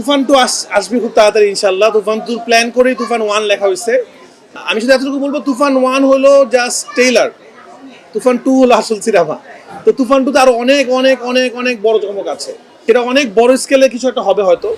Toofan to us আসবে খুব তাড়াতাড়ি ইনশাল্লাহ তুফান টু প্ল্যান করেই তুফান ওয়ান লেখা হয়েছে। আমি শুধু এতটুকু বলব, তুফান ওয়ান হলো জাস্ট টেইলার তুফান টু হলো আসল সিনেমা। তো তুফান টু তো আরও অনেক অনেক অনেক অনেক বড় চমক আছে। সেটা অনেক বড় স্কেলে কিছু একটা হবে হয়তো।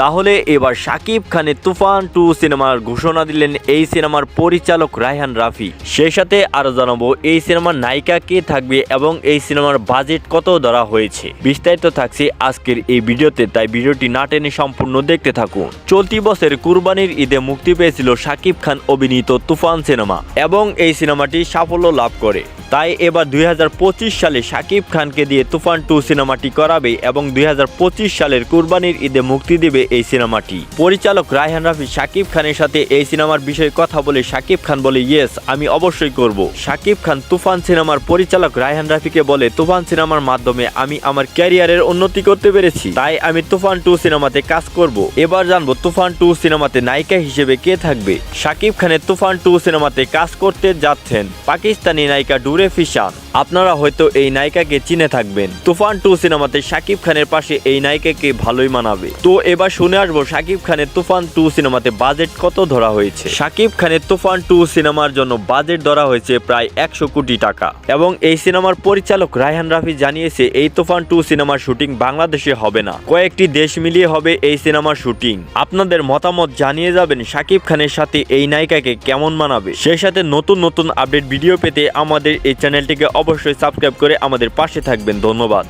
তাহলে এবার শাকিব খানের তুফান টু সিনেমার ঘোষণা দিলেন এই সিনেমার পরিচালক রায়হান রাফি। সেই সাথে আরও জানাব, এই সিনেমার নায়িকা কে থাকবে এবং এই সিনেমার বাজেট কত ধরা হয়েছে? বিস্তারিত থাকছে আজকের এই ভিডিওতে, তাই ভিডিওটি না টেনে সম্পূর্ণ দেখতে থাকুন। চলতি বছর কুরবানির ঈদে মুক্তি পেয়েছিল শাকিব খান অভিনীত তুফান সিনেমা এবং এই সিনেমাটি সাফল্য লাভ করে। তাই এবার দুই হাজার পঁচিশ সালে শাকিব খানকে দিয়ে তুফান টু সিনেমাটি করাবে এবং দুই হাজার পঁচিশ সালের কুরবানির ঈদে মুক্তি দিবে এই সিনেমাটি। পরিচালক রায়হান রাফি শাকিব খানের সাথে এই সিনেমার বিষয়ে কথা বলে শাকিব খান বলে, ইয়েস, আমি অবশ্যই করব। শাকিব খান তুফান সিনেমার পরিচালক রায়হান রাফিকে বলে, তুফান সিনেমার মাধ্যমে আমি আমার ক্যারিয়ারের উন্নতি করতে পেরেছি। তাই আমি তুফান টু সিনেমাতে কাজ করব। এবার জানব তুফান টু সিনেমাতে নায়িকা হিসেবে কে থাকবে। শাকিব খানের তুফান টু সিনেমাতে কাজ করতে যাচ্ছেন পাকিস্তানি নায়িকা ডুরে ফিশান। আপনারা হয়তো এই নায়িকাকে চিনে থাকবেন। তুফান টু সিনেমাতে শাকিব খানের পাশে এই নায়িকাকে ভালোই মানাবে। তো এবার শুনে আসব শাকিব খানের তুফান টু সিনেমাতে বাজেট কত ধরা হয়েছে? শাকিব খানের তুফান টু সিনেমার জন্য বাজেট ধরা হয়েছে প্রায় একশো কোটি টাকা। এবং এই সিনেমার পরিচালক রায়হান রাফি জানিয়েছে, এই তুফান টু সিনেমার শুটিং বাংলাদেশে হবে না। কয়েকটি দেশ মিলিয়ে হবে এই সিনেমার শুটিং। আপনাদের মতামত জানিয়ে যাবেন শাকিব খানের সাথে এই নায়িকাকে কেমন মানাবে? সেই সাথে নতুন নতুন আপডেট ভিডিও পেতে আমাদের এই চ্যানেলটিকে অবশ্যই সাবস্ক্রাইব করে আমাদের পাশে থাকবেন। ধন্যবাদ।